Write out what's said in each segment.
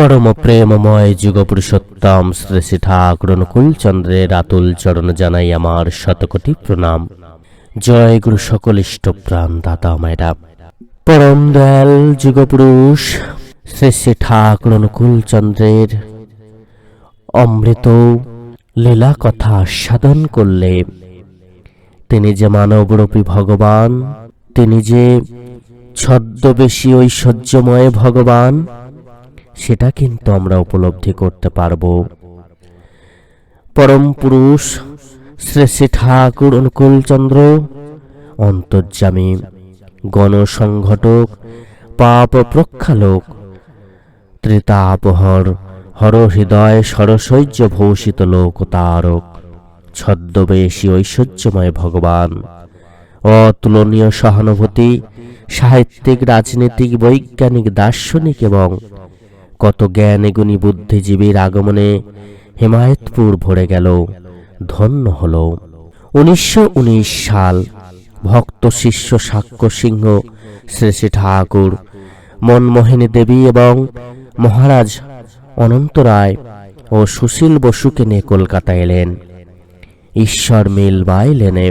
পরম প্রেমময় যুগপুরুষোত্তম শ্রী শ্রী ঠাকুর অনুকূল চন্দ্রের আতুল চরণ জানাই আমার শতকোটি প্রণাম। জয় গুরু সকল প্রাণ দাদা মায়েরা। পরম দয়াল যুগপুরুষ শ্রী শ্রী ঠাকুর অনুকূল চন্দ্রের অমৃত লীলা কথা আস্বাদন করলে তিনি যে মানবরূপী ভগবান, তিনি যে ছদ্মবেশী ঐশ্বর্যময় ভগবান সেটা কিন্তু আমরা উপলব্ধি করতে পারব। পরম পুরুষ শ্রী শ্রী ঠাকুর অনুকূলচন্দ্র অন্তর্যামী, গণসংঘটক, পাপ প্রক্ষালোক, ত্রিতাপহর, হর হৃদয় সরসৈর্য ভূষিত লোক তারক, ছদ্মবেশী ঐশ্বর্যময় ভগবান, অতুলনীয় সহানুভূতি, সাহিত্যিক, রাজনীতিক, বৈজ্ঞানিক, দার্শনিক এবং কত জ্ঞানীগুণী বুদ্ধিজীবীর আগমনে হিমায়তপুর ভরে গেল, ধন্য হল। উনিশশো উনিশ সাল ভক্ত শিষ্য সাক্ষ্য সিংহ শ্রী শ্রী ঠাকুর, মনমোহিনী দেবী এবং মহারাজ অনন্ত রায় ও সুশীল বসুকে নিয়ে কলকাতা এলেন। ঈশ্বর মিল বাই লেনে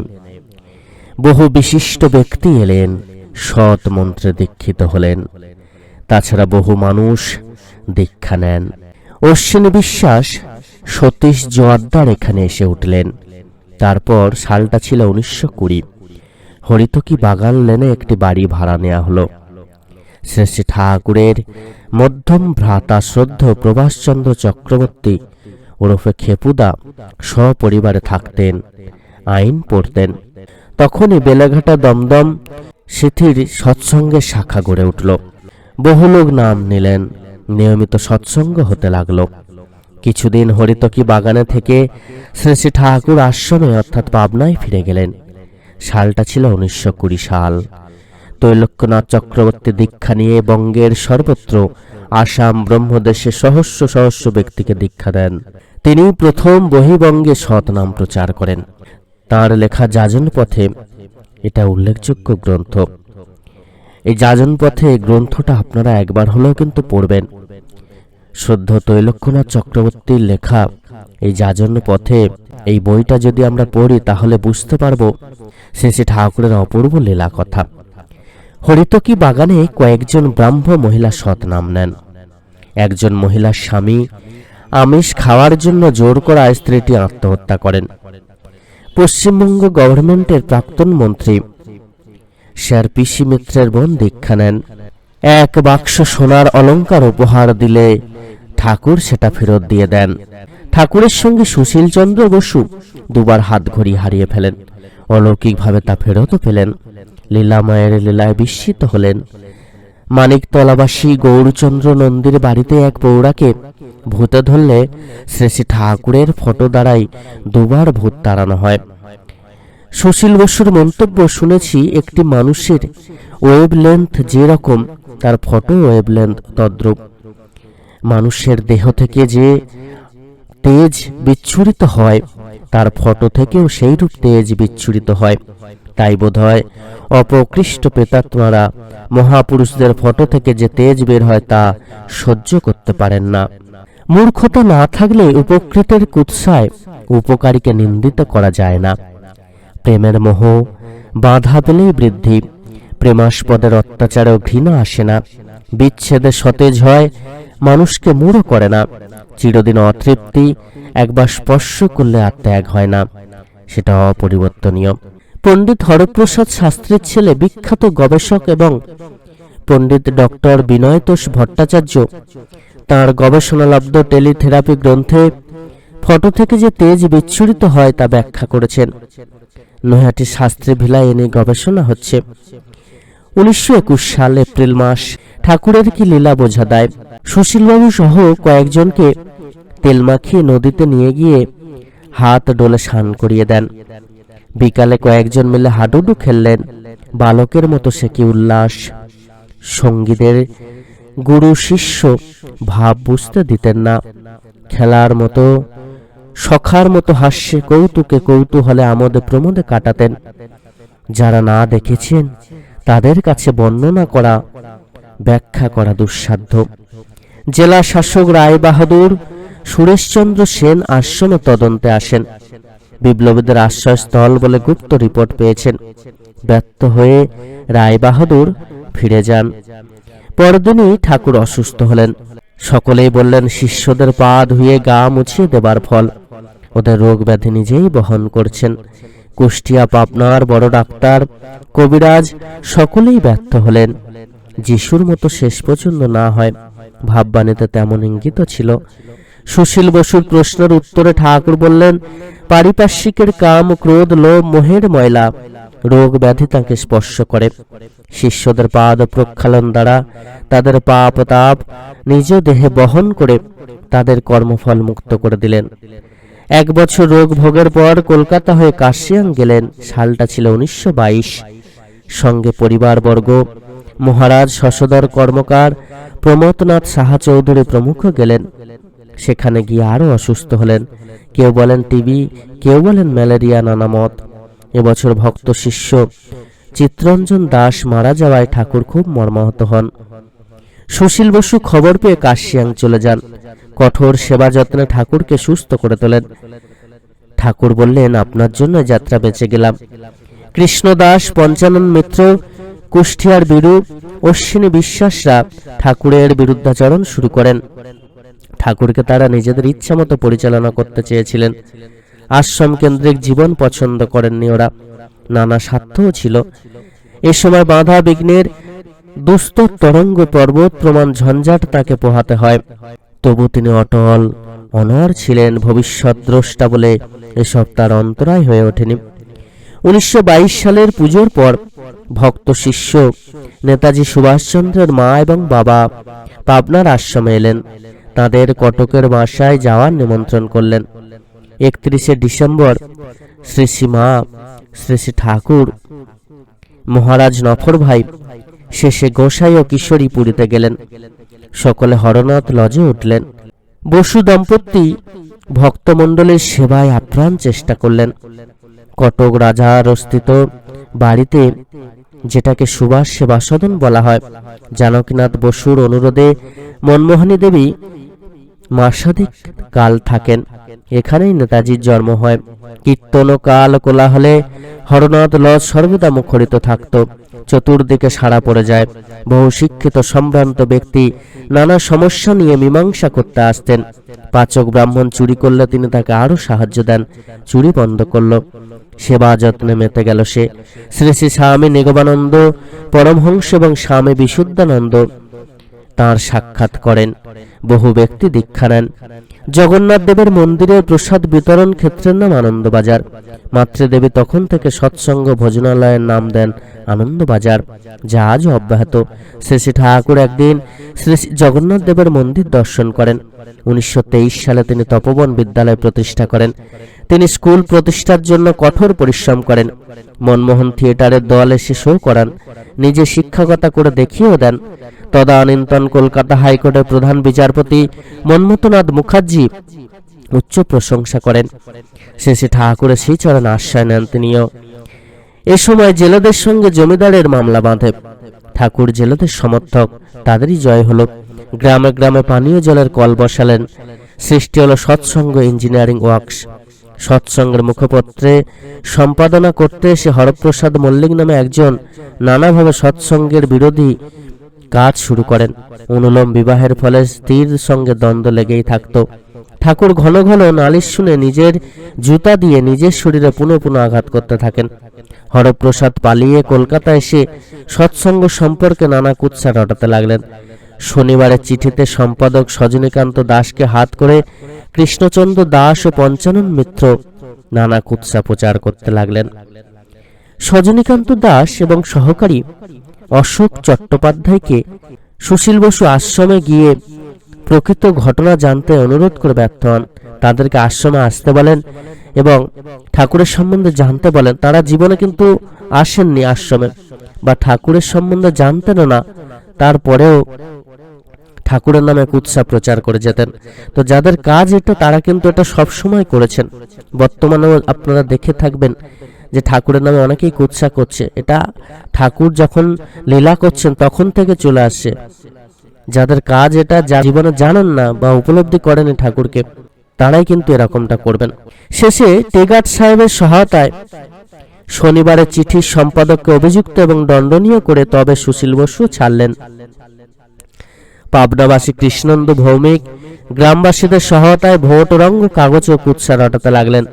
বহু বিশিষ্ট ব্যক্তি এলেন, সৎ মন্ত্রে দীক্ষিত হলেন। তাছাড়া বহু মানুষ দীক্ষা নেন। অশ্বিনী বিশ্বাস সতীশ জোয়াদ্দার এখানে এসে উঠলেন। তারপর সালটা ছিল উনিশশো কুড়ি। হরিতকি বাগান লেনে একটি বাড়ি ভাড়া নেওয়া হলো। শ্রী শ্রী ঠাকুরের মধ্যম ভ্রাতা শ্রদ্ধ প্রভাষচন্দ্র চক্রবর্তী ওরফে খেপুদা সপরিবারে থাকতেন, আইন পড়তেন। তখনই বেলেঘাটা দমদম সিথির সৎসঙ্গের শাখা গড়ে উঠল। বহু লোক নাম নিলেন। নিয়মিত সৎসঙ্গ হতে লাগল। কিছুদিন হরিতকি বাগানে থেকে শ্রী শ্রী ঠাকুর আশ্রমে অর্থাৎ পাবনায় ফিরে গেলেন। সালটা ছিল উনিশশো কুড়ি সাল। তৈলক্যনাথ চক্রবর্তী দীক্ষা নিয়ে বঙ্গের সর্বত্র আসাম ব্রহ্মদেশে সহস্র সহস্র ব্যক্তিকে দীক্ষা দেন। তিনি প্রথম বহিবঙ্গে সৎ নাম প্রচার করেন। তার লেখা যাজন পথে এটা উল্লেখযোগ্য গ্রন্থ। এই যাজন পথে এই গ্রন্থটা আপনারা একবার হলেও কিন্তু পড়বেন। শ্রদ্ধ তৈলক্যনাথ চক্রবর্তীর লেখা, এই যাজন পথে এই বইটা যদি আমরা পড়ি তাহলে বুঝতে পারব সে ঠাকুরের অপূর্ব লীলা কথা হরিতকি বাগানে কয়েকজন ব্রাহ্ম মহিলা সৎ নাম নেন। একজন মহিলার স্বামী আমিষ খাওয়ার জন্য জোর করা স্ত্রীটি আত্মহত্যা করেন। পশ্চিমবঙ্গ গভর্নমেন্টের প্রাক্তন মন্ত্রী স্যার পিসি মিত্রের বোন দীক্ষা নেন। এক বাক্স সোনার অলংকার উপহার দিলে ঠাকুর সেটা ফেরত দিয়ে দেন। ঠাকুরের সঙ্গে সুশীল চন্দ্র বসু দুবার হাত ঘড়ি হারিয়ে ফেলেন। অলৌকিকভাবে তা ফেরতও পেলেন। লীলামায়ের লীলায় বিস্মিত হলেন। মানিকতলাবাসী গৌরচন্দ্র নন্দীর বাড়িতে এক পৌরাকে ভূতে ধরলে শ্রী ঠাকুরের ফটো দ্বারাই দুবার ভূত তাড়ানো হয়। সুশীল বসুর মন্তব্য শুনেছি, একটি মানুষের ওয়েব লেন্থ যেরকম, তার ফটো ওয়েব লেন্থ তদ্রূপ। মানুষের দেহ থেকে যে তেজ বিচ্ছুরিত হয়, তার ফটো থেকেও সেইরূপ তেজ বিচ্ছুরিত হয়। তাই বোধ হয় অপকৃষ্ট প্রেতাত্মারা মহাপুরুষদের ফটো থেকে যে তেজ বের হয়, তা সহ্য করতে পারেন না। মূর্খতা না থাকলে উপকৃতের কুৎসায় উপকারীকে নিন্দিত করা যায় না। প্রেমের মোহ, বাধা পেলেই বৃদ্ধি। প্রেমাস্পদের অত্যাচারেও ঘৃণা আসে না। বিচ্ছেদে সতেজ হয়, মানুষকে মূঢ় করে না। চিরদিন অতৃপ্তি, একবার স্পর্শ করলে আর ত্যাগ হয় না। সেটা অপরিবর্তনীয়। পণ্ডিত হরপ্রসাদ শাস্ত্রীর ছেলে, বিখ্যাত গবেষক এবং পণ্ডিত ডক্টর বিনয়তোষ ভট্টাচার্য, তার গবেষণালব্ধ টেলিথেরাপি গ্রন্থে ফটো থেকে যে তেজ বিচ্ছুরিত হয় তা ব্যাখ্যা করেছেন। নৈহাটি শাস্ত্রী ভিলায় এনে গবেষণা হচ্ছে। উনিশশো একুশ সাল এপ্রিল মাস ঠাকুরের কি লীলা বোঝা দেয়? সুশীলবাবু সহ কয়েকজনকে তেল মাখিয়ে নদীতে নিয়ে গিয়ে হাত ডোলে স্নান করিয়ে দেন। বিকালে কয়েকজন মিলে হাডুডু খেললেন। বালকের মতো সে কি উল্লাস। সঙ্গীদের গুরু শিষ্য ভাব বুঝতে দিতেন না। খেলার মতো সখার মতো হাস্যে কৌতুকে কৌতূহলে আমোদে প্রমোদে কাটাতেন। যারা না দেখেছেন, তাদের কাছে বর্ণনা করা, ব্যাখ্যা করা দুঃসাধ্য। জেলা শাসক রায় বাহাদুর সুরেশচন্দ্র সেন আশ্রমে তদন্তে আসেন। বিপ্লবীদের আশ্রয়স্থল বলে গুপ্ত রিপোর্ট পেয়েছেন। ব্যর্থ হয়ে রায় বাহাদুর ফিরে যান। পরদিনই ঠাকুর অসুস্থ হলেন। সকলেই বললেন, শিষ্যদের পা ধুয়ে গা মুছিয়ে দেবার ফল। ওদের রোগ ব্যাধি নিজেই বহন করছেন। কুষ্টিয়া পাবনার বড় ডাক্তার কবিরাজ সকলেই ব্যর্থ হলেন। যিশুর মতো শেষ পর্যন্ত না হয়, ভাববাণীতে তেমন ইঙ্গিত ছিল। সুশীল বসুর প্রশ্নের উত্তরে ঠাকুর বললেন, পারিপার্শ্বিকের কাম, ক্রোধ, লোভ, মোহের ময়লা। রোগ ব্যাধি তাকে স্পর্শ করে। শিষ্যদের পাদ প্রক্ষালন দ্বারা তাদের পাপ তাপ নিজ দেহে বহন করে তাদের কর্মফল মুক্ত করে দিলেন। এক বছর রোগ ভোগের পর কলকাতা হয়ে কাশিয়াং গেলেন। সালটা ছিল উনিশশো বাইশ। সঙ্গে পরিবারবর্গ, মহারাজ শশধর কর্মকার, প্রমোদনাথ সাহা চৌধুরী প্রমুখ গেলেন। সেখানে গিয়ে আরও অসুস্থ হলেন। কেউ বলেন টিবি, কেউ বলেন ম্যালেরিয়া নানা মত। এবছর ভক্ত শিষ্য চিত্তরঞ্জন দাস মারা যাওয়ায় ঠাকুর খুব মর্মাহত হন। সুশীল বসু খবর পেয়ে কাশিয়াং চলে যান। কঠোর সেবা যত্নে ঠাকুরকে সুস্থ করে তোলেন। ঠাকুর বললেন, আপনার জন্য যাত্রা বেঁচে গেলাম। কৃষ্ণদাস, পঞ্চানন মিত্র কুষ্টিয়ার বিরু, অশ্বিনী বিশ্বাসরা ঠাকুরের বিরুদ্ধাচরণ শুরু করেন। ঠাকুরকে তারা নিজেদের ইচ্ছামতো পরিচালনা করতে চেয়েছিলেন। আশ্রম কেন্দ্রিক জীবন পছন্দ করেননি ওরা। নানা স্বার্থও ছিল। এ সময় বাধা বিঘ্নের দুস্তর তরঙ্গ পর্বত প্রমাণ ঝঞ্ঝাট তাকে পোহাতে হয়। তবু তিনি অটল, অনর ছিলেন ভবিষ্যৎ দ্রষ্টা বলে এসব তার অন্তরায় হয়ে ওঠেনি। উনিশশো বাইশ সালের পুজোর পর ভক্ত শিষ্য নেতাজি সুভাষচন্দ্রের মা এবং বাবা পাবনার আশ্রমে এলেন। তাদের কটকের বাসায় যাওয়ার নিমন্ত্রণ করলেন। একত্রিশে ডিসেম্বর, শ্রী শ্রী মা শ্রী শ্রী ঠাকুর, মহারাজ নফর ভাই শেষে গোসাই ও কিশোরী পুরীতে গেলেন। সকলে হরনাথ লজে উঠলেন। বসু দম্পতি ভক্তমণ্ডলের সেবায় আপ্রাণ চেষ্টা করলেন। কটক রাজার স্থিত বাড়িতে যেটাকে সুভাষ সেবা সদন বলা হয়, জানকীনাথ বসুর অনুরোধে মনমোহনী দেবী মাসাধিক কাল থাকেন। এখানেই নেতাজির জন্ম হয়। কীর্তন কাল কোলাহলে হরনাথ লজ সর্বদা মুখরিত থাকত। চতুর্দিকে সাড়া পড়ে যায়। বহু শিক্ষিত সম্ভ্রান্ত ব্যক্তি নানা সমস্যা নিয়ে মীমাংসা করতে আসতেন। পাচক ব্রাহ্মণ চুরি করলে তিনি তাকে আরও সাহায্য দেন। চুরি বন্ধ করল। সেবা যত্নে মেতে গেল সে। শ্রী শ্রী স্বামী নিগমানন্দ, পরমহংস এবং স্বামী বিশুদ্ধানন্দ। তার সাক্ষাৎ করেন। বহু ব্যক্তি দীক্ষা নেন। জগন্নাথ দেবের মন্দিরের প্রসাদ বিতরণ ক্ষেত্রের নাম আনন্দবাজার। মাতৃদেবী তখন থেকে সৎসঙ্গ ভোজনালয়ের নাম দেন আনন্দবাজার, যা আজও অব্যাহত। শ্রী শ্রী ঠাকুর একদিন শ্রী শ্রী জগন্নাথ দেবের মন্দির দর্শন করেন। উনিশশো তেইশ সালে তিনি তপবন বিদ্যালয় প্রতিষ্ঠা করেন। তিনি স্কুল প্রতিষ্ঠার জন্য কঠোর পরিশ্রম করেন। মনমোহন থিয়েটারের দল এসে শো করান। নিজে শিক্ষকতা করে দেখিয়েও দেন। তদানীন্তন কলকাতা হাইকোর্টের প্রধান বিচারপতি মন্মথনাথ মুখার্জি উচ্চ প্রশংসা করেন। শেষে ঠাকুরের সেই চরণ আশ্রয় নেন তিনিও। এ সময় জেলেদের সঙ্গে জমিদারের মামলা বাঁধে। ঠাকুর জেলেদের সমর্থক, তাদেরই জয় হলো। গ্রামে গ্রামে পানীয় জলের কল বসালেন। সৃষ্টি হলো সৎসঙ্গ ইঞ্জিনিয়ারিং ওয়ার্কস। সৎসঙ্গের মুখপত্রে সম্পাদনা করতে এসে হরপ্রসাদ মল্লিক নামে একজন নানাভাবে সৎসঙ্গের বিরোধী কাজ শুরু করেন। অনুলোম বিবাহের ফলে স্ত্রীর সঙ্গে দ্বন্দ্ব লেগেই থাকত। ঠাকুর ঘন ঘন নালিশ শুনে নিজের জুতা দিয়ে নিজের শরীরে পুনঃ পুনঃ আঘাত করতে থাকেন। হরপ্রসাদ পালিয়ে কলকাতা এসে সৎসঙ্গ সম্পর্কে নানা কুৎসা রটাতে লাগলেন। শনিবারের চিঠিতে সম্পাদক সজনীকান্ত দাসকে হাত করে কৃষ্ণচন্দ্র দাস ও পঞ্চানন মিত্র নানা কুৎসা প্রচার করতে লাগলেন। সজনীকান্ত দাস এবং সহকারী অশোক চট্টোপাধ্যায়কে সুশীল বসু আশ্রমে গিয়ে প্রকৃত ঘটনা জানতে অনুরোধ করে ব্যর্থ হন। তাদেরকে আশ্রমে আসতে বলেন এবং ঠাকুরের সম্বন্ধে জানতে বলেন। তারা জীবনে কিন্তু আসেননি আশ্রমে বা ঠাকুরের সম্বন্ধে জানতেনও না। তারপরেও ঠাকুরের নামে কুৎসা প্রচার করে যেতেন। তো যাদের কাজ এটা তারা কিন্তু এটা সবসময় করেছেন। বর্তমানেও আপনারা দেখে থাকবেন যে ঠাকুরের নামে অনেকেই কুৎসা করছে। এটা ঠাকুর যখন লীলা করছেন, তখন থেকে চলে আসছে। যাদের কাজ এটা, যা জীবনে জানেন না বা উপলব্ধি করেনি ঠাকুরকে, তারাই কিন্তু এরকমটা করবেন। শেষে টেগাট সাহেবের সহায়তায় শনিবারের চিঠির সম্পাদককে অভিযুক্ত এবং দণ্ডনীয় করে তবে সুশীল বসু ছাড়লেন। পাবনাবাসী কৃষ্ণন্দ ভৌমিক গ্রামবাসীদের সহায়তায় ভোট রঙ্গ কাগজ ও কুৎসা রটাতে লাগলেন।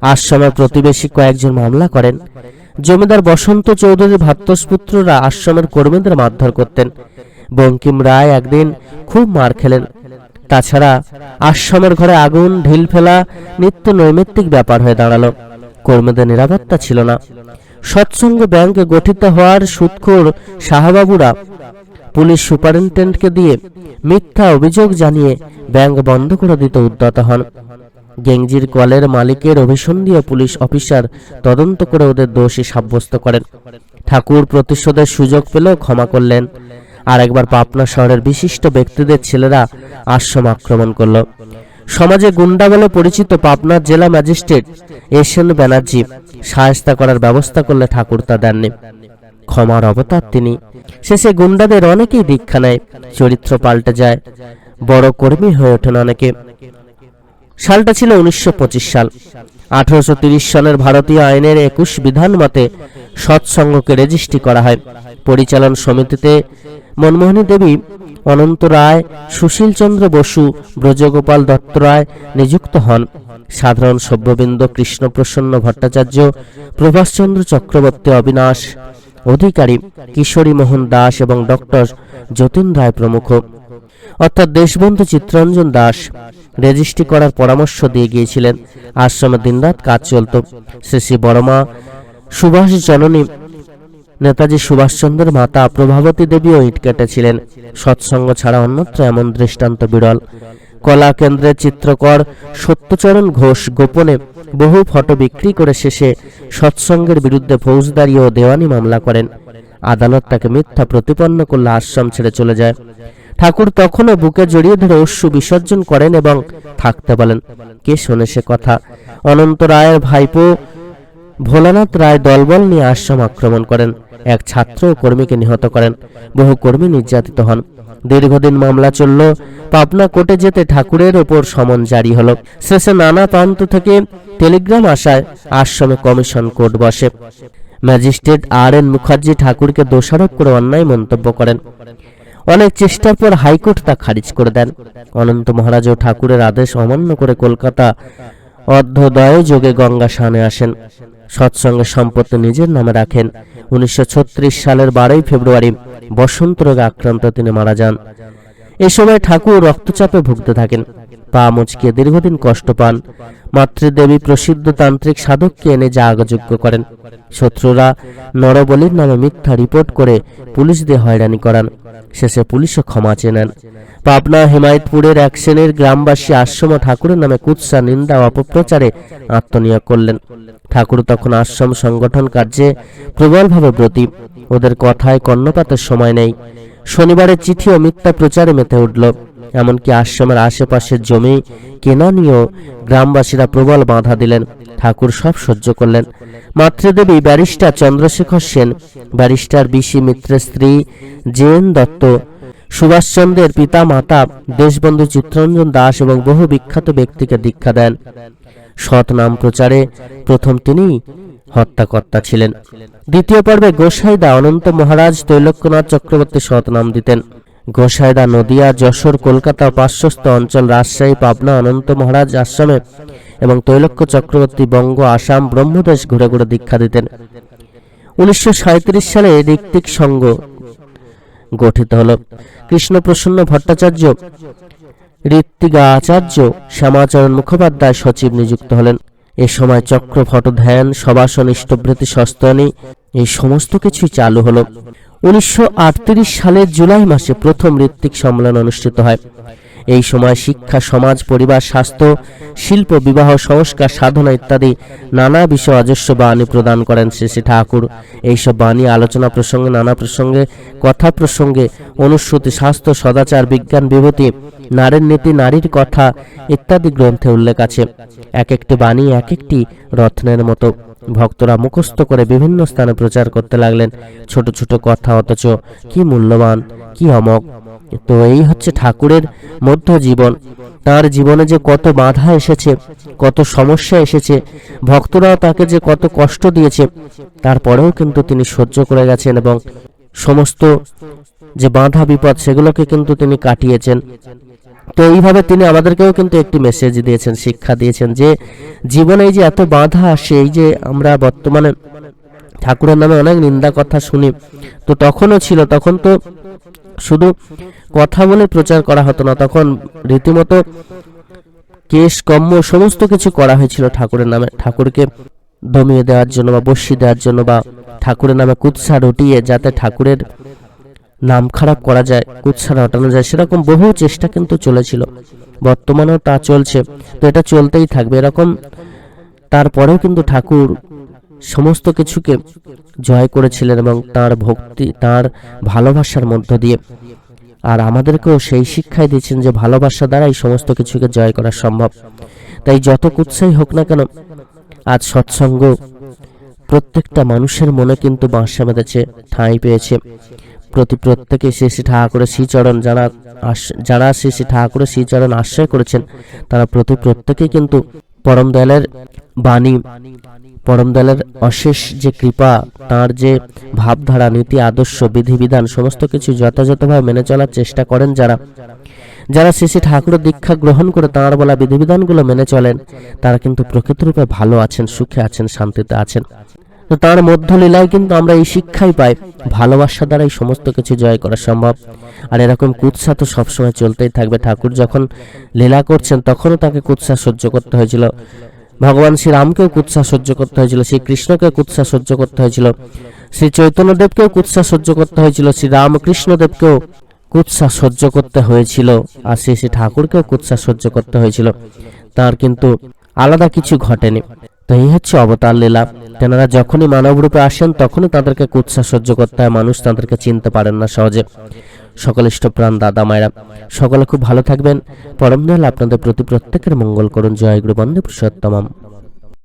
আশ্রমের প্রতিবেশী কয়েকজন মামলা করেন। জমিদার বসন্ত চৌধুরীর ভাত্তসপুত্ররা আশ্রমের কর্মীদের মারধর করতেন। বঙ্কিম রায় একদিন খুব মার খেলেন। তাছাড়া আশ্রমের ঘরে আগুন, ঢিল ফেলা নিত্য নৈমিত্তিক ব্যাপার হয়ে দাঁড়াল। কর্মীদের নিরাপত্তা ছিল না। সৎসঙ্গ ব্যাংক গঠিত হওয়ার সুৎখোর শাহবাবুরা পুলিশ সুপারিনটেন্ডেন্টকে দিয়ে মিথ্যা অভিযোগ জানিয়ে ব্যাংক বন্ধ করে দিতে উদ্যত হন। গেঞ্জির কলের মালিকের অভিসন্ধীয় পুলিশ অফিসার তদন্ত করে ওদের দোষী সাব্যস্ত করেন। ঠাকুর প্রতিশোধের সুযোগ পেলেও ক্ষমা করলেন। আর একবার পাবনা শহরের বিশিষ্ট ব্যক্তিদের ছেলেরা আশ্রম আক্রমণ করল। সমাজে গুন্ডা বলে পরিচিত পাবনার জেলা ম্যাজিস্ট্রেট এস এন ব্যানার্জি সায়স্তা করার ব্যবস্থা করলে ঠাকুর তা দেননি। ক্ষমার অবতার তিনি। শেষে গুন্ডাদের অনেকেই দীক্ষা নেয়, চরিত্র পাল্টে যায়। বড় কর্মী হয়ে ওঠেন অনেকে। সালটা ছিল উনিশশো সাল। আঠারোশো সনের ভারতীয় আইনের একুশ বিধান মতে সৎসঙ্গকে রেজিস্ট্রি করা হয়। পরিচালন সমিতিতে মনমোহনী দেবী, অনন্ত রায়, সুশীল চন্দ্র বসু, ব্রজগোপাল দত্ত রায় নিযুক্ত হন। সাধারণ সভ্যবৃন্দ কৃষ্ণপ্রসন্ন ভট্টাচার্য প্রভাষচন্দ্র চক্রবর্তী অবিনাশ অধিকারী কিশোরী মোহন দাস এবং ডক্টর যতীন রায় প্রমুখ। অর্থাৎ দেশবন্ধু চিত্তরঞ্জন দাস রেজিস্ট্রি করার পরামর্শ দিয়ে গিয়েছিলেন। আশ্রমে দিনরাত কাজ চলত। শ্রী শ্রী বড়মা, সুভাষ জননী, নেতাজি সুভাষচন্দ্রের মাতা প্রভাবতী দেবীও ইট কেটেছিলেন। সৎসঙ্গ ছাড়া অন্যত্র এমন দৃষ্টান্ত বিরল। কলা কেন্দ্রের চিত্রকর সত্যচরণ ঘোষ গোপনে বহু ফটো বিক্রি করে শেষে সৎসঙ্গের বিরুদ্ধে ফৌজদারি ও দেওয়ানি মামলা করেন। আদালত তাকে মিথ্যা প্রতিপন্ন করলে আশ্রম ছেড়ে চলে যায়। ঠাকুর তখনও বুকে জড়িয়ে ধরে অশ্রু বিসর্জন করেন এবং থাকতে বলেন। কে শোনে সে কথা? অনন্ত রায়ের ভাইপো ভোলানাথ রায় দলবল নিয়ে আশ্রম আক্রমণ করেন। এক ছাত্র ও কর্মীকে নিহত করেন। বহু কর্মী নির্যাতিত হন। দীর্ঘদিন মামলা চলল। পাবনা কোর্টে যেতে ঠাকুরের ওপর সমন জারি হলো। শেষে নানা প্রান্ত থেকে টেলিগ্রাম আসায় আশ্রমে কমিশন কোর্ট বসে। ম্যাজিস্ট্রেট আর এন মুখার্জি ঠাকুরকে দোষারোপ করে অন্যায় মন্তব্য করেন। অনেক চেষ্টার পর হাইকোর্ট তা খারিজ করে দেন। অনন্ত মহারাজও ঠাকুরের আদেশ অমান্য করে কলকাতা অর্ধদয় যোগে গঙ্গা সানে আসেন। সৎসঙ্গের সম্পত্তি নিজের নামে রাখেন। উনিশশো ছত্রিশ সালের বারোই ফেব্রুয়ারি বসন্ত রোগে আক্রান্ত তিনি মারা যান। এ সময় ঠাকুর রক্তচাপে ভুগতে থাকেন। পা মুচকিয়ে দীর্ঘদিন কষ্ট পান। মাতৃদেবী প্রসিদ্ধ তান্ত্রিক সাধককে এনে যাগযজ্ঞ করেন। শত্রুরা নরবলির নামে মিথ্যা রিপোর্ট করে পুলিশ দিয়ে হয়রানি করান। শেষে পুলিশও ক্ষমা চেনেন পাবনা হেমায়তপুরের এক শ্রেণির গ্রামবাসী আশ্রম ঠাকুরের নামে কুৎসা, নিন্দা অপপ্রচারে আত্মনিয়োগ করলেন। ঠাকুর তখন আশ্রম সংগঠন কার্যে প্রবলভাবে ব্রতী। ওদের কথায় কর্ণপাতের সময় নেই। শনিবারের চিঠি ও মিথ্যা প্রচারে মেতে উঠল। এমনকি আশ্রমের আশেপাশের জমি কেনা নিয়েও গ্রামবাসীরা প্রবল বাধা দিলেন। ঠাকুর সব সহ্য করলেন। মাতৃদেবী ব্যারিস্টার চন্দ্রশেখর সেন, ব্যারিস্টার বিশি মিত্রের স্ত্রী জেন দত্ত, সুভাষচন্দ্রের পিতা মাতা দেশবন্ধু চিত্তরঞ্জন দাস এবং বহু বিখ্যাত ব্যক্তিকে দীক্ষা দেন। সৎ নাম প্রচারে প্রথম তিনি হত্যাকর্তা ছিলেন। দ্বিতীয় পর্বে গোসাইদা অনন্ত মহারাজ তৈলক্যনাথ চক্রবর্তী সৎ নাম দিতেন। গোসাইদা নদিয়া, যশোর, কলকাতা পার্শ্বস্থ অঞ্চল রাজশাহী, পাবনা, অনন্ত মহারাজ আশ্রমে এবং তৈলক্য চক্রবর্তী বঙ্গ, আসাম, ব্রহ্মদেশ ঘুরে ঘুরে দীক্ষা দিতেন। উনিশশো সাঁইত্রিশ সালে ঋত্বিক সংঘ গঠিত হল। কৃষ্ণপ্রসন্ন ভট্টাচার্য ঋত্বিকা আচার্য শ্যামাচরণ মুখোপাধ্যায় সচিব নিযুক্ত হলেন। এ সময় চক্র ফটো ধ্যান সবাসন ইষ্টভৃতি সস্তনী এই সমস্ত কিছুই চালু হলো। উনিশশো সালের জুলাই মাসে প্রথম ঋত্বিক সম্মেলন অনুষ্ঠিত হয়। এই সময় শিক্ষা, সমাজ, পরিবার, স্বাস্থ্য, শিল্প, বিবাহ, সংস্কার, সাধনা ইত্যাদি নানা বিষয়ে অজস্র বাণী প্রদান করেন শ্রী শ্রী ঠাকুর। এইসব বাণী আলোচনা প্রসঙ্গে, নানা প্রসঙ্গে, কথা প্রসঙ্গে অনুশ্রুতি স্বাস্থ্য, সদাচার, বিজ্ঞান, বিভূতি নারীর নীতি, নারীর কথা ইত্যাদি গ্রন্থে উল্লেখ আছে। এক একটি বাণী, এক একটি রত্নের মতো। ভক্তরা মুখস্থ করে বিভিন্ন স্থানে প্রচার করতে লাগলেন। ছোট ছোট কথা অথচ কি মূল্যবান, কি অমক তো এই হচ্ছে ঠাকুরের মধ্য জীবন। তার জীবনে যে কত বাধা এসেছে, কত সমস্যা এসেছে, ভক্তরাও তাকে যে কত কষ্ট দিয়েছে, তারপরেও কিন্তু তিনি সহ্য করে গেছেন এবং সমস্ত যে বাধা, বিপদ, সেগুলোকে কিন্তু তিনি কাটিয়েছেন। তো এইভাবে তিনি আমাদেরকেও কিন্তু একটি মেসেজ দিয়েছেন, শিক্ষা দিয়েছেন যে জীবনে এই যে এত বাধা আসে, এই যে আমরা বর্তমানে ঠাকুরের নামে অনেক নিন্দা কথা শুনি, তো তখনও ছিল, তখন তো শুধু কথা বলে প্রচার করা হতো না, তখন রীতিমতো কেশ, কম্ম সমস্ত কিছু করা হয়েছিল ঠাকুরের নামে, ঠাকুরকে দমিয়ে দেওয়ার জন্য বা বসি দেওয়ার জন্য বা ঠাকুরের নামে কুৎসা রটিয়ে যাতে ঠাকুরের নাম খারাপ করা যায়, কুৎসা রটানো যায়, সেরকম বহু চেষ্টা কিন্তু চলেছিল। বর্তমানেও তা চলছে। তো এটা চলতেই থাকবে। এরকম তারপরেও কিন্তু ঠাকুর সমস্ত কিছুকে জয় করেছিলেন এবং তার ভক্তি, তার ভালোবাসার মধ্য দিয়ে। আর আমাদেরকেও সেই শিক্ষাই দিয়েছেন যে ভালোবাসা দ্বারাই সমস্ত কিছুকে জয় করা সম্ভব। তাই যত কুৎসাই হোক না কেন, আজ সৎসঙ্গ প্রত্যেকটা মানুষের মনে কিন্তু বাসা বেঁধেছে ঠাঁই পেয়েছে। প্রতি প্রত্যেকে শ্রী শ্রী ঠাকুরের শ্রীচরণ যারা যারা শ্রী শ্রী ঠাকুরের শ্রীচরণ আশ্রয় করেছেন, তারা প্রতি প্রত্যেকেই কিন্তু পরম দয়ালের বাণী, পরম দয়ালের অশেষ যে কৃপা, তার যে ভাবধারা, নীতি, আদর্শ, বিধিবিধান, সমস্ত কিছু যথাযথভাবে মেনে চলার চেষ্টা করেন যারা। যারা শ্রী শ্রী ঠাকুরের দীক্ষা গ্রহণ করে তাঁর বলা বিধিবিধানগুলো মেনে চলেন, তারা কিন্তু প্রকৃতরূপে ভালো আছেন, সুখে আছেন, শান্তিতে আছেন। তো তার মধ্য লীলায় কিন্তু আমরা এই শিক্ষাই পাই। ভালোবাসা দ্বারাই সমস্ত কিছু জয় করা সম্ভব। আর এরকম কুৎসা তো সবসময় চলতেই থাকবে। ঠাকুর যখন লীলা করছেন, তখনও তাকে কুৎসা সহ্য করতে হয়েছিল। ভগবান শ্রীরামকেও কুৎসা সহ্য করতে হয়েছিল শ্রী কৃষ্ণকে কুৎসা সহ্য করতে হয়েছিল শ্রী চৈতন্যদেবকেও কুৎসা সহ্য করতে হয়েছিল শ্রী রামকৃষ্ণদেবকেও কুৎসা সহ্য করতে হয়েছিল, আর শ্রী শ্রী ঠাকুরকেও কুৎসা সহ্য করতে হয়েছিল। তার কিন্তু আলাদা কিছু ঘটেনি। তো এই হচ্ছে অবতার লীলা। তেনারা যখনই মানব রূপে আসেন, তখনই তাদেরকে কুৎসা সহ্য করতে হয়। মানুষ তাদেরকে চিনতে পারেন না সহজে। সকল ইষ্টপ্রাণ দাদা মায়েরা, সকলে খুব ভালো থাকবেন। পরম আপনাদের প্রতি প্রত্যেকের মঙ্গল করুন। জয় গুরু বন্দে পুরুষোত্তমম।